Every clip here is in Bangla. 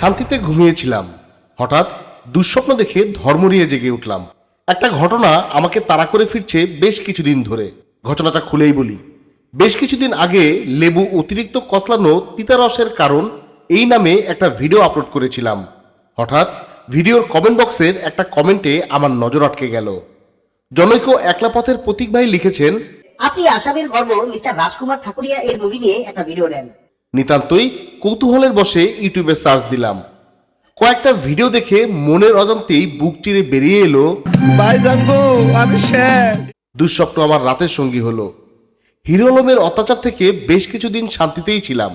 শান্তিতে ঘুমিয়েছিলাম। হঠাৎ দুঃস্বপ্ন দেখে ধর্মরিয়ে জেগে উঠলাম। একটা ঘটনা আমাকে তাড়া করে ফিরছে বেশ কিছুদিন ধরে। ঘটনাটা খুলেই বলি। বেশ কিছুদিন আগে লেবু অতিরিক্ত কসলানো তিতারসের কারণ এই নামে একটা ভিডিও আপলোড করেছিলাম। হঠাৎ ভিডিওর কমেন্ট বক্সের একটা কমেন্টে আমার নজর আটকে গেল। জনৈক একলা পথের প্রতীক ভাই লিখেছেন, আপনি আসামের গর্ব, মিস্টার রাজকুমার ঠাকুরিয়া এর মুভি নিয়ে একটা ভিডিও নেন। নিতান্তই কৌতূহলের বসে ইউটিউবে সার্চ দিলাম। কয়েকটা ভিডিও দেখে মনের অজান্তেই বুক চিরে বেরিয়ে এলো দুঃস্বপ্ন আমার রাতের সঙ্গী হলো। হিরো আলমের অত্যাচার থেকে বেশ কিছুদিন শান্তিতেই ছিলাম।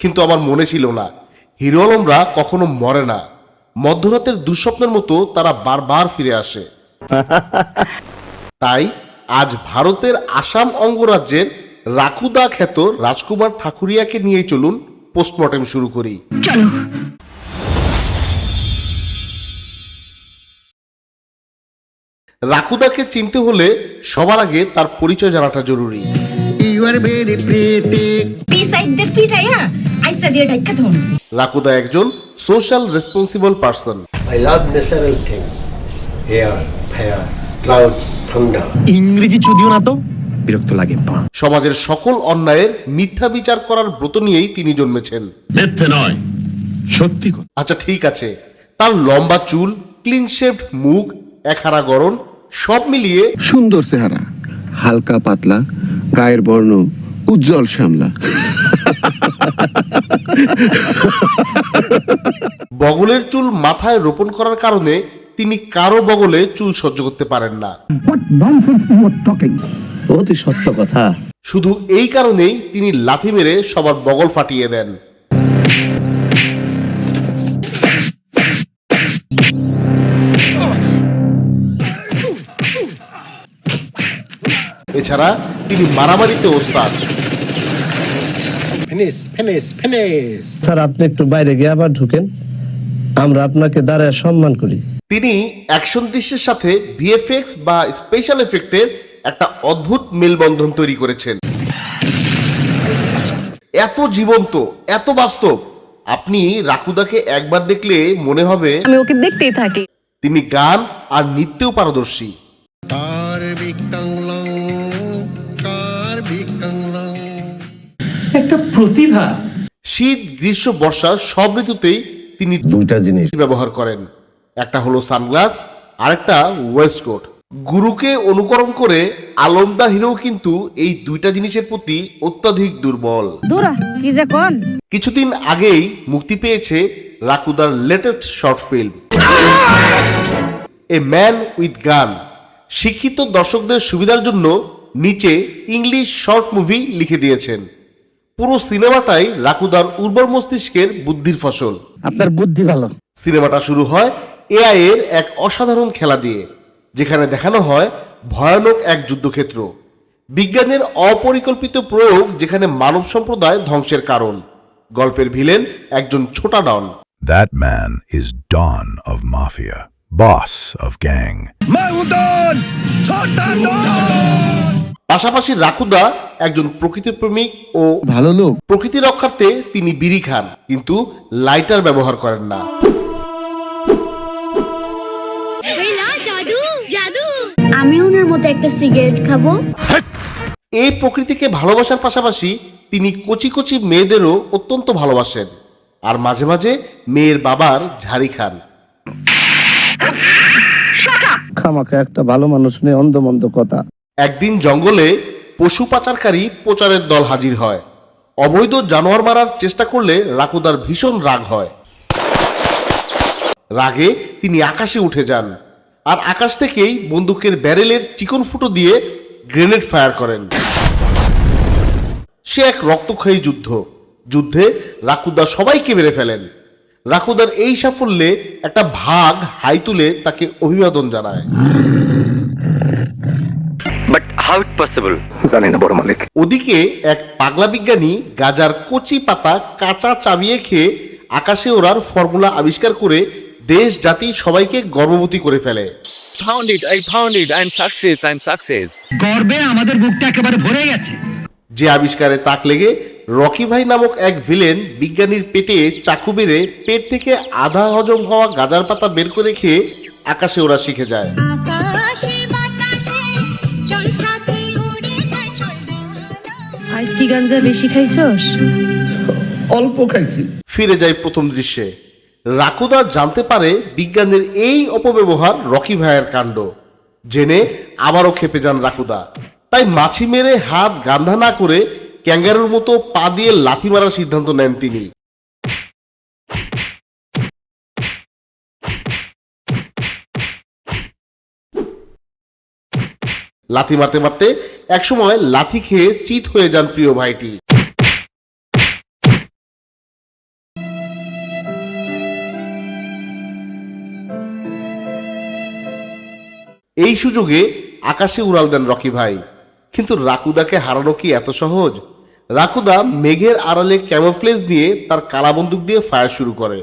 কিন্তু আমার মনে ছিল না হিরো আলমরা কখনো মরে না। মধ্যরাতের দুঃস্বপ্নের মতো তারা বারবার ফিরে আসে। তাই আজ ভারতের আসাম অঙ্গরাজ্যের রাখুদা খ্যাত রাজকুমার ঠাকুরিয়াকে নিয়ে চলুন পোস্টমর্টেম শুরু করি। রাকুদাকে চিনতে হলে সবার আগে তার পরিচয় জানাটা জরুরি। রাকুদা একজন social responsible person I love natural things. Air, fire, clouds, thunder. ইংরেজি যদিও না তো বিরক্ত লাগে সমাজের সকল অন্যায়ের মিথ্যা বিচার করার ব্রত নিয়েই তিনি জন্মেছেন। মিথ্যে নয় সত্যি আচ্ছা ঠিক আছে। তার লম্বা চুল ক্লিন শেভড মুখ একহারা গরণ সব মিলিয়ে সুন্দর চেহারা হালকা পাতলা গায়ের বর্ণ উজ্জ্বল শ্যামলা। বগলের চুল মাথায় রোপণ করার কারণে তিনি কারও বগলে চুল সহ্য করতে পারেন না। অতি সত্য কথা। শুধু এই কারণেই তিনি লাথি মেরে সবার বগল ফাটিয়ে দেন। এছাড়া তিনি মারামারিতে ওস্তাদ. স্যার আপনি একটু বাইরে গিয়ে আবার ঢুকেন। আমরা আপনাকে দাঁড়ায় সম্মান করি। তিনি অ্যাকশন দৃশ্যের সাথে ভিএফএক্স বা স্পেশাল এফেক্টের একটা অদ্ভুত মেলবন্ধন তৈরি করেছেন। এত জীবন্ত এত বাস্তব। আপনি রাকুদাকে একবার দেখলে মনে হবে আমি ওকে দেখতেই থাকি। তিনি গান আর নৃত্যেও পারদর্শী। কার বিকাংলং শীত গ্রীষ্ম বর্ষা সব ঋতুতেই তিনি দুইটা জিনিস। ব্যবহার করেন। একটা হলো সানগ্লাস আরেকটা ওয়েস্টকোট গুরুকে অনুকরণ করে আলমদা হিরো কিন্তু এই দুইটা জিনিসের প্রতি অত্যাধিক দুর্বল। দূরা কি যে কোন? কিছুদিন আগেই মুক্তি পেয়েছে রাকুদার latest short film. A man with gun. শিক্ষিত দর্শকদের সুবিধার জন্য নিচে ইংলিশ শর্ট মুভি লিখে দিয়েছেন। পুরো সিনেমাটাই রাকুদার উর্বর মস্তিষ্কের বুদ্ধির ফসল। আপনার বুদ্ধি ভালো। সিনেমাটা শুরু হয় এআই এর এক অসাধারণ খেলা দিয়ে যেখানে দেখানো হয় ভয়ানক এক যুদ্ধক্ষেত্র। বিজ্ঞানের অপরিকল্পিত প্রয়োগ যেখানে মানব সম্প্রদায় ধ্বংসের কারণ। গল্পের ভিলেন একজন ছোটা ডন। That man is Don of Mafia, boss of gang. পাশাপাশি রাকুদা একজন প্রকৃতি প্রেমিক ও ভালো লোক। প্রকৃতি রক্ষার্থে তিনি বিড়ি খান কিন্তু লাইটার ব্যবহার করেন না। আমি ওনার মতো একটা সিগারেট খাব। এই প্রকৃতিকে ভালোবাসার পাশাপাশি তিনি কচি কচি মেয়েদেরও অত্যন্ত ভালোবাসেন। আর মাঝে মাঝে মেয়ের বাবার ঝাড়ি খান। খামাখা একটা ভালো মানুষ নিয়ে অন্ধমন্দ কথা। একদিন জঙ্গলে পশু পাচারকারী প্রচারের দল হাজির হয়। অবৈধ জানোয়ার মারার চেষ্টা করলে রাকুদার ভীষণ রাগ হয়। রাগে তিনি আকাশে উঠে যান। আর আকাশ থেকেই বন্দুকের ব্যারেলের চিকন ফুটো দিয়ে গ্রেনেড ফায়ার করেন। সে এক রক্তক্ষয়ী যুদ্ধ। যুদ্ধে রাকুদা সবাইকে মেরে ফেলেন। রাকুদার এই সাফল্যে একটা ভাগ হাই তুলে তাকে অভিবাদন জানায়। ওদিকে এক পাগলা বিজ্ঞানী গাজার কচি পাতা কাঁচা চাবিয়ে খেয়ে আকাশে ওড়ার ফর্মুলা আবিষ্কার করে দেশ জাতি সবাইকে গর্ভবতী করে ফেলে found it. I found it. I'm success. I'm success. যে আবিষ্কারে তাক লেগে রকি ভাই নামক এক ভিলেন বিজ্ঞানীর পেটে চাকু মেরে পেট থেকে আধা হজম হওয়া গাজার পাতা বের করে খেয়ে আকাশে ওরা শিখে যায় আকাশে বাতাসে চল সাথে উড়ে যায় চল আইস কি গাঞ্জা বেশি খাইছস অল্প খাইছি ফিরে যায় প্রথম দৃশ্যে রাকুদা জানতে পারে বিজ্ঞানের এই অপব্যবহার রকি ভাইয়ের কাণ্ড। জেনে আবারও খেপে যান রাকুদা। তাই মাছি মেরে হাত গান্ধা না করে ক্যাঙ্গারুর মতো পা দিয়ে লাথি মারার সিদ্ধান্ত নেন তিনি। লাথি মারতে মারতে একসময় লাথি খেয়ে চিত হয়ে যান প্রিয় ভাইটি। এই সুযোগে আকাশে উড়াল দেন রকি ভাই। কিন্তু রাকুদাকে হারানো কি এত সহজ? রাকুদা মেঘের আড়ালে ক্যামোফ্লেজ নিয়ে তার কালা বন্দুক দিয়ে ফায়ার শুরু করে।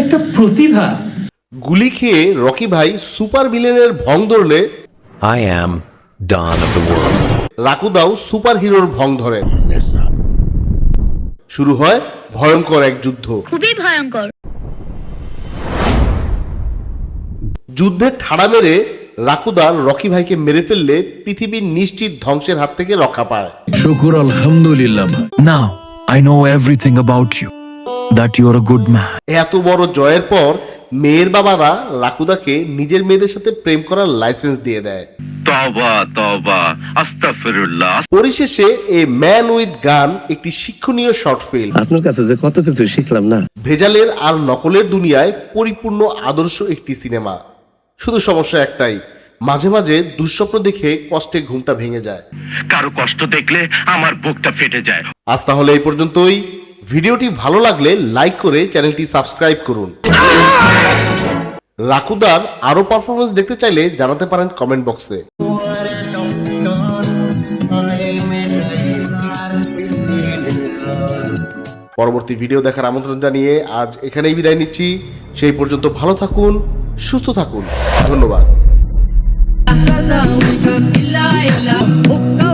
একটা প্রতিভা। গুলি খেয়ে রকি ভাই সুপার ভিলেনের ভং ধরলে। I am Don of the world. রাকুদাও সুপার হিরোর ভং ধরে। শুরু হয় ভয়ঙ্কর এক যুদ্ধ। খুবই ভয়ঙ্কর। যুদ্ধে ঠাড়া মেরে রাকুদার রকি ভাইকে মেরে ফেললে পৃথিবীর নিশ্চিত ধ্বংসের হাত থেকে রক্ষা পায়। শুকুর আলহামদুলিল্লাহ now I know everything about you that you are a good man এত বড় জয়ের পর মেয়ের বাবারা রাকুদাকে নিজের মেয়েদের সাথে প্রেম করার লাইসেন্স দিয়ে দেয়। তবা তবা আস্তাগফিরুল্লাহ। পরিশেষে এ ম্যান উইথ গান একটি শিক্ষণীয় শর্ট ফিল্ম আপনার কাছে যে কত কিছু শিখলাম না। ভেজালের আর নকলের দুনিয়ায় পরিপূর্ণ আদর্শ একটি সিনেমা শুধু সমস্যা একটাই মাঝে মাঝে দুঃস্বপ্ন দেখে কষ্টে ঘুমটা ভেঙে যায়। কারও কষ্ট দেখলে আমার বুকটা ফেটে যায়। আজ তাহলে এই পর্যন্তই। ভিডিওটি ভালো লাগলে লাইক করে চ্যানেলটি সাবস্ক্রাইব করুন। রাকুদার আরও পারফরমেন্স দেখতে চাইলে জানাতে পারেন কমেন্ট বক্সে। পরবর্তী ভিডিও দেখার আমন্ত্রণ জানিয়ে আজ এখানেই বিদায় নিচ্ছি। সেই পর্যন্ত ভালো থাকুন। সুস্থ থাকুন। ধন্যবাদ। হুক্কা